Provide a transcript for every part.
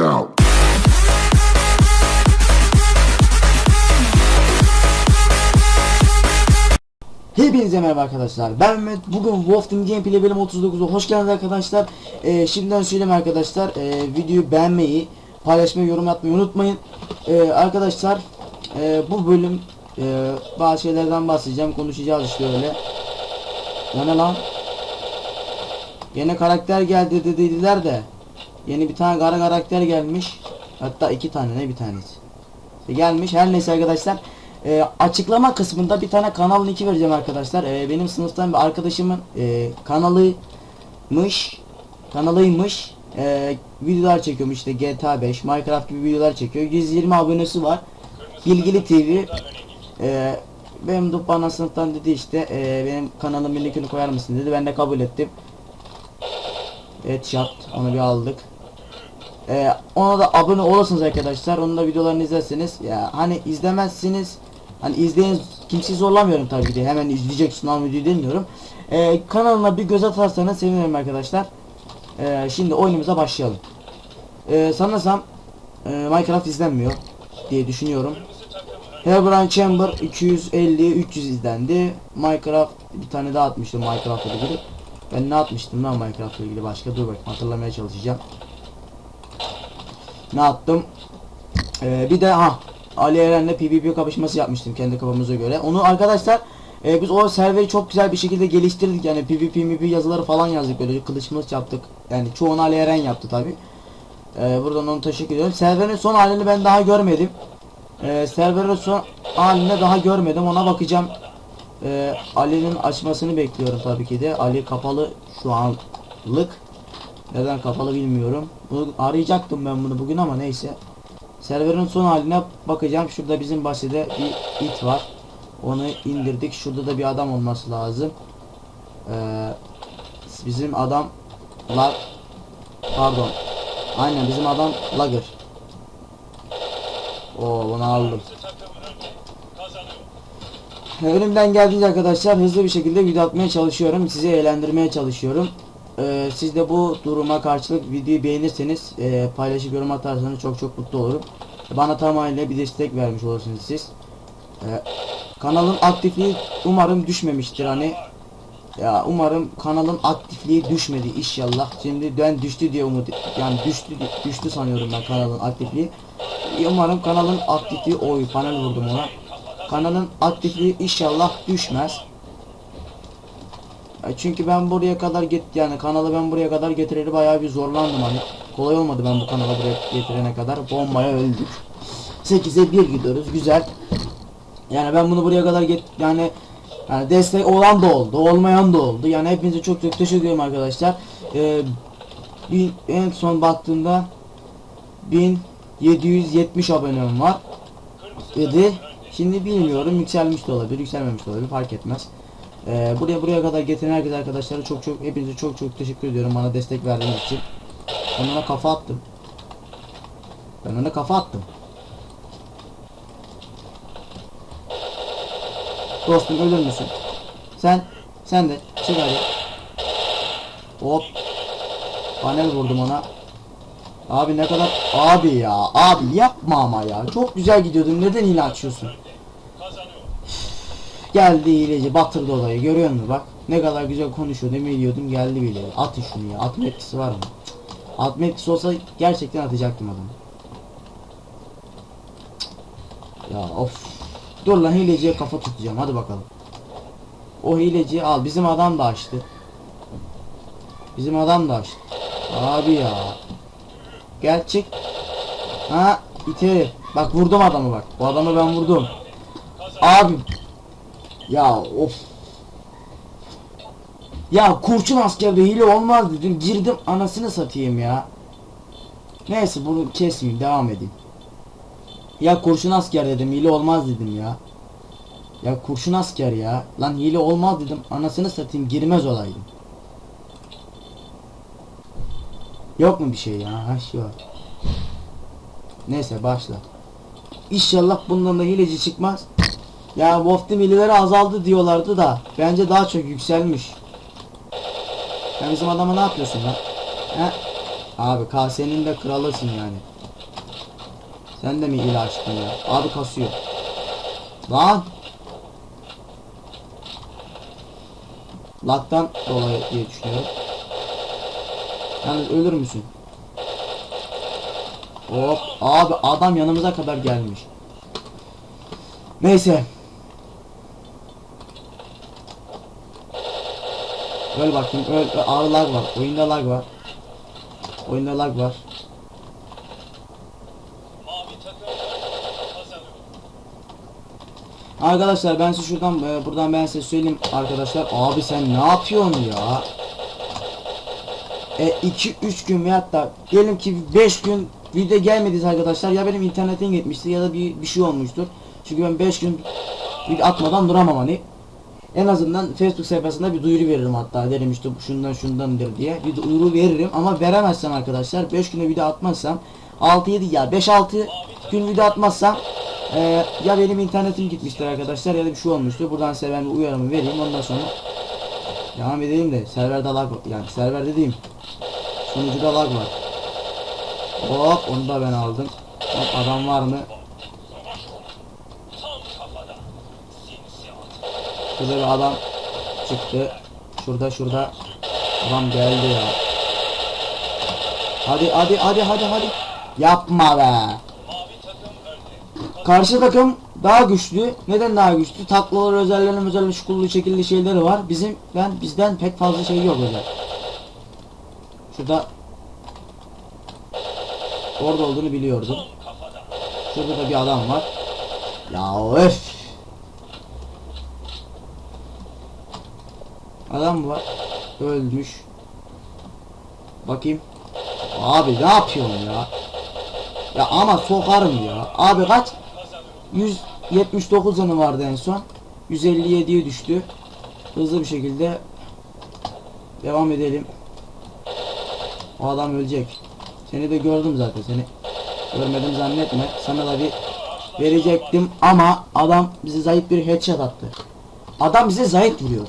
out. Hepinize merhaba arkadaşlar. Ben Mehmet. Bugün Wolf Team Gameplay bölüm 39'a hoş geldiniz arkadaşlar. Ee, şimdiden söyleyeyim arkadaşlar. ee, videoyu beğenmeyi, paylaşmayı, yorum atmayı unutmayın. Ee, arkadaşlar ee, bu bölüm ee, bazı şeylerden bahsedeceğim. Konuşacağız işte öyle. Ne lan? Yeni karakter geldi de dediler de. Yeni bir tane kara karakter gelmiş. Hatta iki tane ne bir tanesi. İşte gelmiş. Her neyse arkadaşlar. Ee, açıklama kısmında bir tane kanal linki vereceğim arkadaşlar. Ee, benim sınıftan bir arkadaşımın e, kanalıymış. Kanalıymış. Ee, videolar çekiyormuş işte GTA 5, Minecraft gibi videolar çekiyor. 120 abonesi var. Bilgili TV. Ee, benim de bana sınıftan dedi işte e, benim kanalımın linkini koyar mısın dedi. Ben de kabul ettim. Headshot onu bir aldık. Ee, ona da abone olasınız arkadaşlar. Onun da videolarını izlersiniz. Ya hani izlemezsiniz. Hani izleyin kimseyi zorlamıyorum tabii ki. Hemen izleyeceksin al videoyu demiyorum. Ee, kanalına bir göz atarsanız sevinirim arkadaşlar. Ee, şimdi oyunumuza başlayalım. Ee, sanırsam e, Minecraft izlenmiyor diye düşünüyorum. Herobrine Chamber 250 300 izlendi. Minecraft bir tane daha atmıştım Minecraft'la ilgili. Ben ne atmıştım lan Minecraft'la ilgili başka dur bakayım hatırlamaya çalışacağım. Ne attım? Ee, bir de ha Ali Eren'le PvP kapışması yapmıştım kendi kafamıza göre. Onu arkadaşlar e, biz o serveri çok güzel bir şekilde geliştirdik yani PvP MVP yazıları falan yazdık böyle kılıçımız yaptık. Yani çoğunu Ali Eren yaptı tabi. Ee, buradan onu teşekkür ediyorum. Serverin son halini ben daha görmedim. Ee, serverin son halini daha görmedim ona bakacağım. Ee, Ali'nin açmasını bekliyorum tabii ki de. Ali kapalı şu anlık. Neden kapalı bilmiyorum. Bunu arayacaktım ben bunu bugün ama neyse. Serverin son haline bakacağım. Şurada bizim bahçede bir it var. Onu indirdik. Şurada da bir adam olması lazım. Ee, bizim adamlar pardon. Aynen bizim adam Lager. Oo bunu aldım. Elimden geldiğince arkadaşlar hızlı bir şekilde video atmaya çalışıyorum. Sizi eğlendirmeye çalışıyorum. Ee, siz de bu duruma karşılık videoyu beğenirseniz e, paylaşıp yorum atarsanız çok çok mutlu olurum. Bana tamamıyla bir destek vermiş olursunuz siz. Ee, kanalın aktifliği umarım düşmemiştir hani. Ya umarım kanalın aktifliği düşmedi inşallah. Şimdi ben düştü diye umut yani düştü düştü sanıyorum ben kanalın aktifliği. Umarım kanalın aktifliği oy panel vurdum ona. Kanalın aktifliği inşallah düşmez. Ya Çünkü ben buraya kadar get yani kanalı ben buraya kadar getireli bayağı bir zorlandım hani. Kolay olmadı ben bu kanalı buraya getirene kadar. Bombaya öldük. 8'e 1 gidiyoruz güzel. Yani ben bunu buraya kadar get yani yani destek olan da oldu, olmayan da oldu. Yani hepinize çok çok teşekkür ederim arkadaşlar. Ee, bir, en son baktığımda 1770 abonem var. Idi. Şimdi bilmiyorum yükselmiş de olabilir, yükselmemiş de olabilir fark etmez. Ee, buraya buraya kadar getiren herkese arkadaşlara çok çok hepinize çok çok teşekkür ediyorum bana destek verdiğiniz için. Ben ona kafa attım. Ben ona kafa attım. Dostum ölür müsün? Sen, sen de çık hadi. Hop. Panel vurdum ona. Abi ne kadar abi ya abi yapma ama ya çok güzel gidiyordun neden hile açıyorsun Geldi hileci batırdı olayı görüyor musun bak ne kadar güzel konuşuyor demin diyordum geldi bile atın şunu ya atma etkisi var mı atma etkisi olsa gerçekten atacaktım adamı ya of dur lan hileciye kafa tutacağım hadi bakalım o hileciyi al bizim adam da açtı bizim adam da açtı abi ya Gel çık. Ha ite. Bak vurdum adamı bak. Bu adamı ben vurdum. Abi. Ya of. Ya kurşun askerde hile olmaz dedim. Girdim anasını satayım ya. Neyse bunu kesmeyeyim devam edeyim. Ya kurşun asker dedim hile olmaz dedim ya. Ya kurşun asker ya. Lan hile olmaz dedim. Anasını satayım girmez olaydım. Yok mu bir şey ya? Ha şey var. Neyse başla. İnşallah bundan da hileci çıkmaz. Ya Wolf Team hileleri azaldı diyorlardı da bence daha çok yükselmiş. Ya bizim adama ne yapıyorsun lan? He? Abi kasenin de kralısın yani. Sen de mi ile açtın ya? Abi kasıyor. Lan. Laktan dolayı diye düşünüyorum. Yalnız ölür müsün? Hop. Abi adam yanımıza kadar gelmiş. Neyse. Öl bakayım. Öl. öl. Abi lag var. Oyunda lag var. Oyunda lag var. Arkadaşlar ben size şuradan e, buradan ben size söyleyeyim arkadaşlar. Abi sen ne yapıyorsun ya? E 2 3 gün veyahut da diyelim ki 5 gün video gelmediyse arkadaşlar ya benim internetim gitmiştir ya da bir bir şey olmuştur. Çünkü ben 5 gün atmadan duramam hani. En azından Facebook sayfasında bir duyuru veririm hatta derim işte şundan şundandır diye bir duyuru veririm ama veremezsem arkadaşlar 5 güne video atmazsam 6 7 ya 5 6 gün video atmazsam ee, ya benim internetim gitmiştir arkadaşlar ya da bir şey olmuştur. Buradan size ben bir uyarımı vereyim. Ondan sonra devam edelim de serverde lag yani server dediğim sunucuda lag var. Hop onu da ben aldım. Hop adam var mı? Şurada bir adam çıktı. Şurada şurada adam geldi ya. Hadi hadi hadi hadi hadi. Yapma be. Karşı takım daha güçlü. Neden daha güçlü? Taklaları özellikle özel şukullu şekilli şeyleri var. Bizim ben bizden pek fazla şey yok özel. Şurada orada olduğunu biliyordum. Şurada da bir adam var. Ya öf. Adam var. Ölmüş. Bakayım. Abi ne yapıyorsun ya? Ya ama sokarım ya. Abi kaç? Kazanıyor. 179 canı vardı en son. 157'ye düştü. Hızlı bir şekilde devam edelim. O adam ölecek. Seni de gördüm zaten. Seni görmedim zannetme. Sana da bir verecektim ama adam bize zayıf bir headshot attı. Adam bize zayıf vuruyor.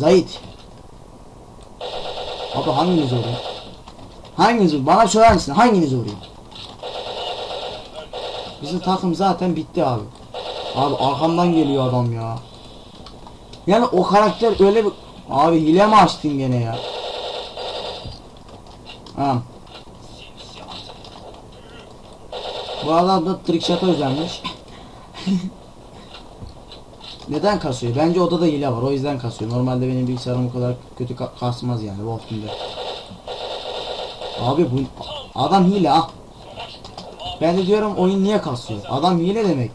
Zayıf. Abi hanginiz vuruyor? Hanginiz? Bana söyler misin? Hanginiz vuruyor? Bizim takım zaten bitti abi. Abi arkamdan geliyor adam ya. Yani o karakter öyle bir... Abi hile mi açtın gene ya? Simsiyah. Bu adam da trickshot'a özenmiş. Neden kasıyor? Bence odada hile var. O yüzden kasıyor. Normalde benim bilgisayarım o kadar kötü ka- kasmaz yani haftada. Abi bu adam hile ha. Ben de diyorum oyun niye kasıyor? Adam hile demek.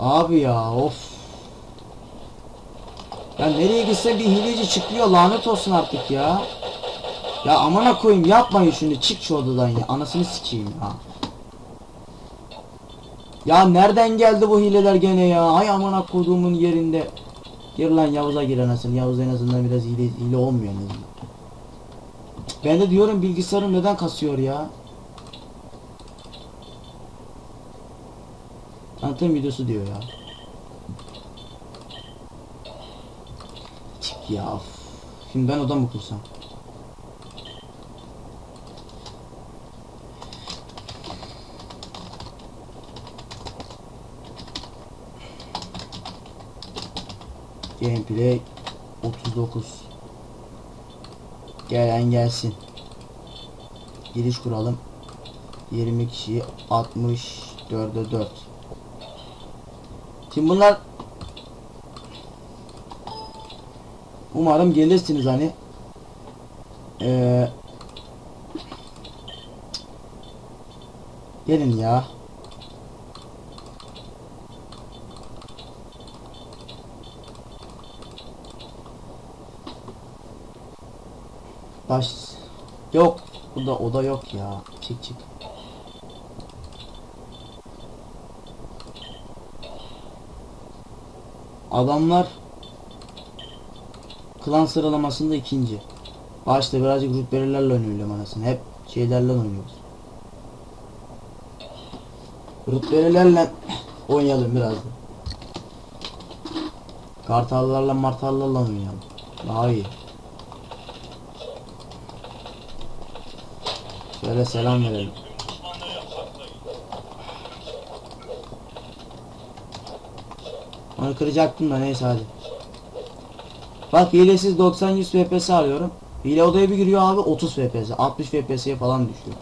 Abi ya of. Ya nereye gitse bir hileci çıkıyor lanet olsun artık ya. Ya amına koyayım yapmayın şunu çık şu odadan ya anasını sikeyim ya. Ya nereden geldi bu hileler gene ya? Hay amına koduğumun yerinde. Gir lan Yavuz'a gir anasını. Yavuz en azından biraz hile, hile olmuyor azından. Ben de diyorum bilgisayarım neden kasıyor ya? Tanıtım videosu diyor ya. Çık ya. Şimdi ben oda mı kursam? Gameplay 39 Gelen gelsin. Giriş kuralım. 20 kişi 64'e 4 Şimdi bunlar Umarım gelirsiniz hani. Ee, Gelin ya Baş. Yok Burada oda yok ya. Çık çık. Adamlar Klan sıralamasında ikinci. Başta birazcık rütbelerle oynuyorum anasını Hep şeylerle oynuyoruz. Rütbelerle Oynayalım biraz da. Kartallarla martallarla oynayalım. Daha iyi Şöyle selam verelim. Onu kıracaktım da neyse hadi. Bak hilesiz 90-100 FPS alıyorum. Hile odaya bir giriyor abi 30 FPS, 60 FPS'ye falan düşüyor.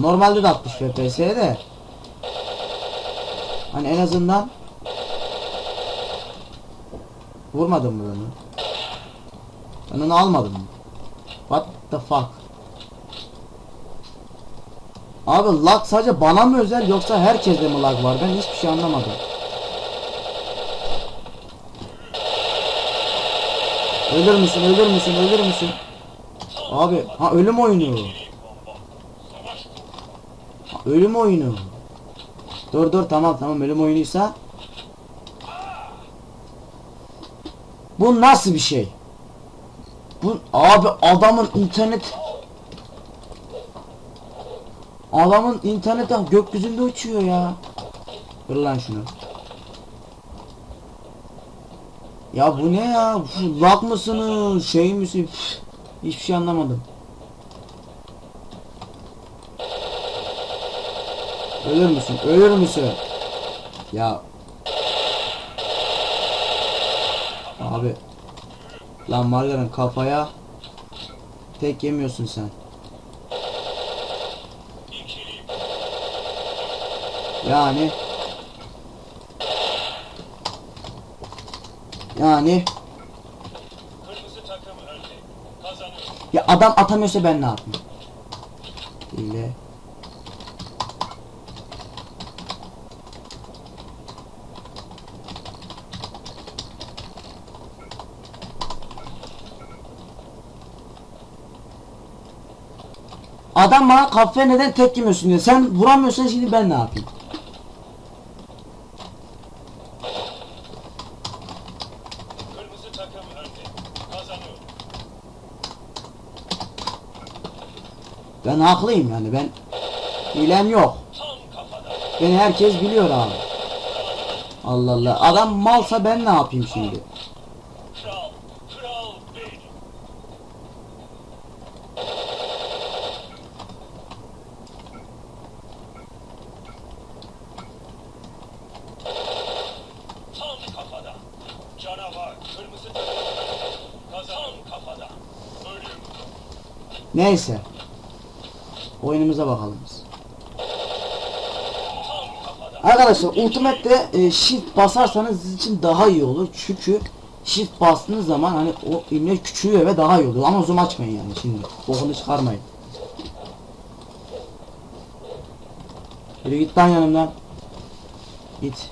Normalde de 60 FPS'ye de. Hani en azından Vurmadım mı onu? Onu almadım mı? What the fuck? Abi lag sadece bana mı özel yoksa herkeste mi lag var? Ben hiçbir şey anlamadım. Ölür müsün? Ölür müsün? Ölür müsün? Abi ha ölüm oyunu. Ha, Ölüm oyunu. Dur dur tamam tamam ölüm oyunuysa. Bu nasıl bir şey? Bu abi adamın internet Adamın internetten gökyüzünde uçuyor ya. Kır lan şunu. Ya bu ne ya? Lag mısınız? Şey misin? Hiçbir şey anlamadım. Ölür müsün? Ölür müsün? Ya. Abi. Lan Margaret kafaya tek yemiyorsun sen. Yani Yani ya adam atamıyorsa ben ne yapayım? İle. Adam bana kahve neden tek yemiyorsun diyor. Sen vuramıyorsan şimdi ben ne yapayım? Kırmızı takım önde. Kazanıyor. Ben haklıyım yani ben hilem yok. Beni herkes biliyor abi. Allah Allah. Adam malsa ben ne yapayım şimdi? Neyse. Oyunumuza bakalım biz. Arkadaşlar Ultimate'de e, shift basarsanız sizin için daha iyi olur. Çünkü shift bastığınız zaman hani o imle küçülüyor ve daha iyi oluyor. Ama zoom açmayın yani şimdi. Bokunu çıkarmayın. Yürü git lan yanımdan. Git.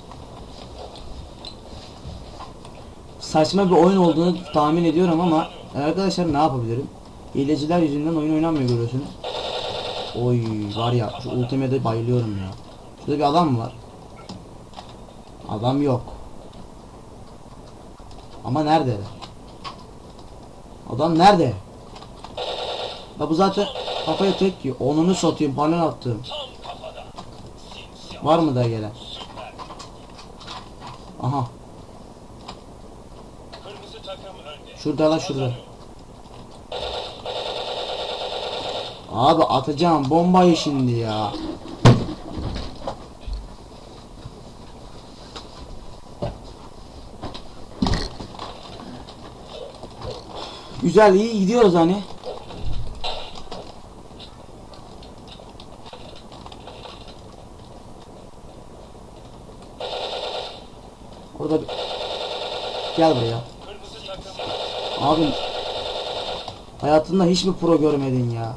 Saçma bir oyun olduğunu tahmin ediyorum ama arkadaşlar ne yapabilirim? Hileciler yüzünden oyun oynanmıyor görüyorsunuz. Oy var ya şu ultimate'e bayılıyorum ya. Şurada bir adam var? Adam yok. Ama nerede? Adam nerede? Ya bu zaten kafaya tek yiyor. Onunu satayım, panel attım. Var mı da gelen? Aha. Şurada la şurada. Kazanıyor. Abi atacağım bombayı şimdi ya. Güzel iyi gidiyoruz hani. Orada bir... Gel buraya. Kırmızı takım Abi hayatında hiç mi pro görmedin ya?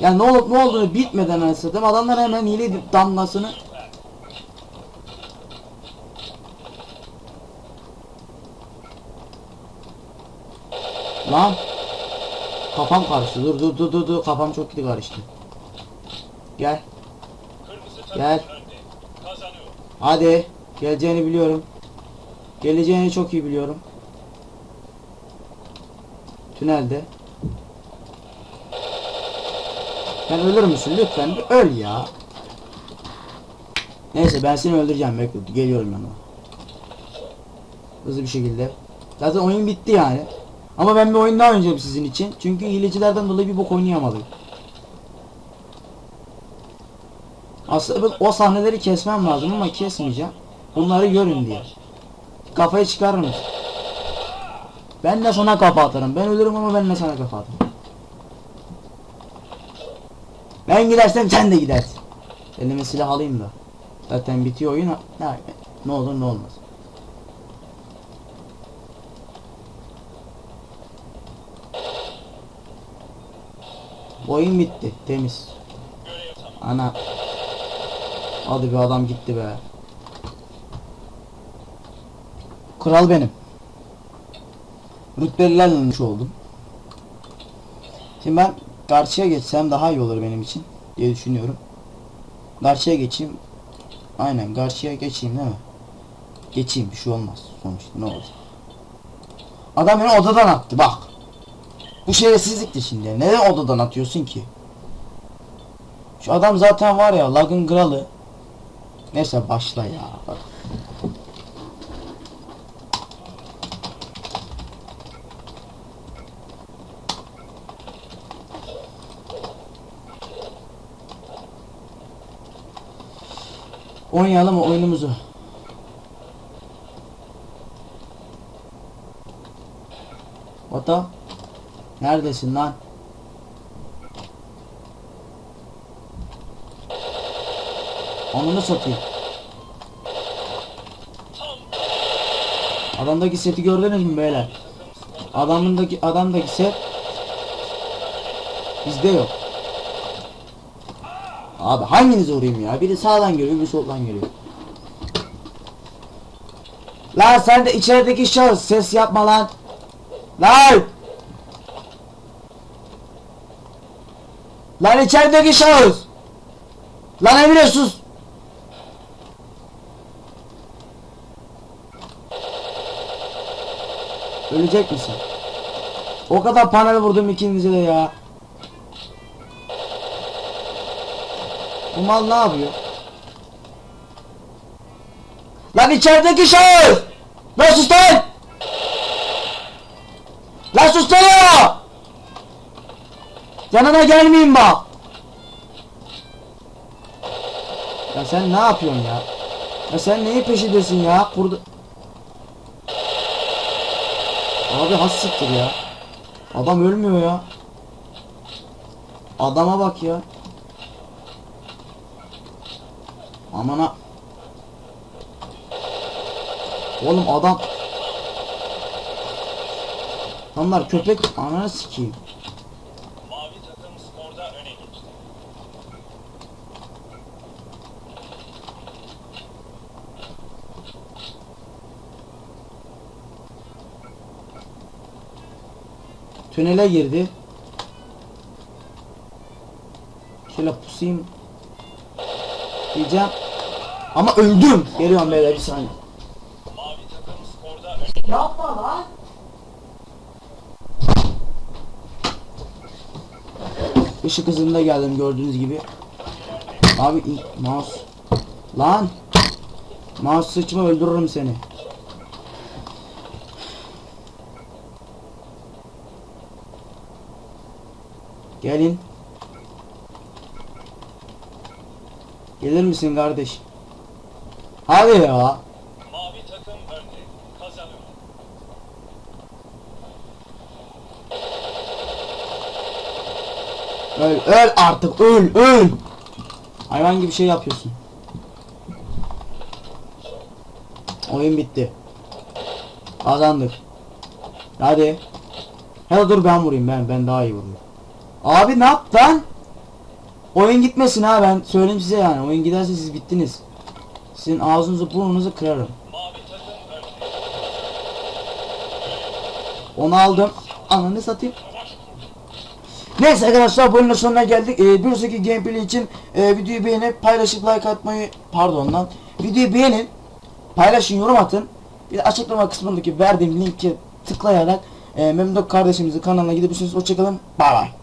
Ya ne olup ne olduğunu bitmeden anasını adamlar hemen hile damgasını süper. lan! Kafam karıştı. Dur dur dur dur dur. Kafam çok kötü karıştı. Gel. Gel. hadi. Geleceğini biliyorum. Geleceğini çok iyi biliyorum. Tünelde sen ölür müsün lütfen öl ya neyse ben seni öldüreceğim bekle geliyorum yanına Hızlı bir şekilde. Zaten oyun bitti yani. Ama ben bir oyun daha oynayacağım sizin için. Çünkü hilecilerden dolayı bir bok oynayamadım. Aslında o sahneleri kesmem lazım ama kesmeyeceğim. Bunları görün diye. Kafayı çıkarır mısın? Ben de sana kafa atarım. Ben ölürüm ama ben de sana kafa atarım. Ben gidersem sen de gidersin. Elime silah alayım da. Zaten bitiyor oyun. Ne, ne olur ne olmaz. Oyun bitti. Temiz. Ana. Hadi bir adam gitti be. Kral benim. Rütbelilerle olmuş oldum. Şimdi ben karşıya geçsem daha iyi olur benim için diye düşünüyorum. Karşıya geçeyim. Aynen karşıya geçeyim değil mi? Geçeyim bir şey olmaz sonuçta ne olacak. Adam beni odadan attı bak. Bu şerefsizlikti şimdi. Neden odadan atıyorsun ki? Şu adam zaten var ya lagın kralı. Neyse başla ya. Bak. Oynayalım oyunumuzu? Ota? Neredesin lan? Onunu satayım. Adamdaki seti gördünüz mü beyler? Adamındaki adamdaki set bizde yok. Abi hanginize vurayım ya? Biri sağdan geliyor, biri soldan geliyor. Lan sen de içerideki şahıs ses yapma lan. Lan! Lan içerideki şahıs! Lan Emre sus! Ölecek misin? O kadar panel vurdum ikinize de ya. Bu mal ne yapıyor? Lan içerideki şahıs! Lan sus lan! Lan ya! Yanına gelmeyin bak! Ya sen ne yapıyorsun ya? Ya sen neyin peşindesin ya? Burada... Abi has siktir ya. Adam ölmüyor ya. Adama bak ya. Amana. Oğlum adam. Onlar köpek ananı sikeyim. Tünele girdi. Şöyle pusayım. Diyeceğim. Ama öldüm. Geliyorum beyler bir saniye. Mavi takım skorda öne Yapma lan. Işık hızında geldim gördüğünüz gibi. Abi mouse. Lan. Mouse sıçma öldürürüm seni. Gelin. Gelir misin kardeş? Hadi ya. Mavi takım önde. Kazanıyor. Öl, öl artık, öl, öl. Hayvan gibi şey yapıyorsun. Oyun bitti. Kazandık. Hadi. Ya dur ben vurayım ben, ben daha iyi vuruyorum. Abi ne yaptın? lan? Oyun gitmesin ha ben söyleyeyim size yani. Oyun giderse siz bittiniz. Sizin ağzınızı burnunuzu kırarım. Onu aldım. Ananı satayım. Neyse arkadaşlar oyunun sonuna geldik. Ee, bir sonraki gameplay için e, videoyu beğenip paylaşıp like atmayı pardon lan. Videoyu beğenin. Paylaşın yorum atın. Bir açıklama kısmındaki verdiğim linki tıklayarak e, Memdok kardeşimizin kanalına gidebilirsiniz. Hoşçakalın. Bay bay.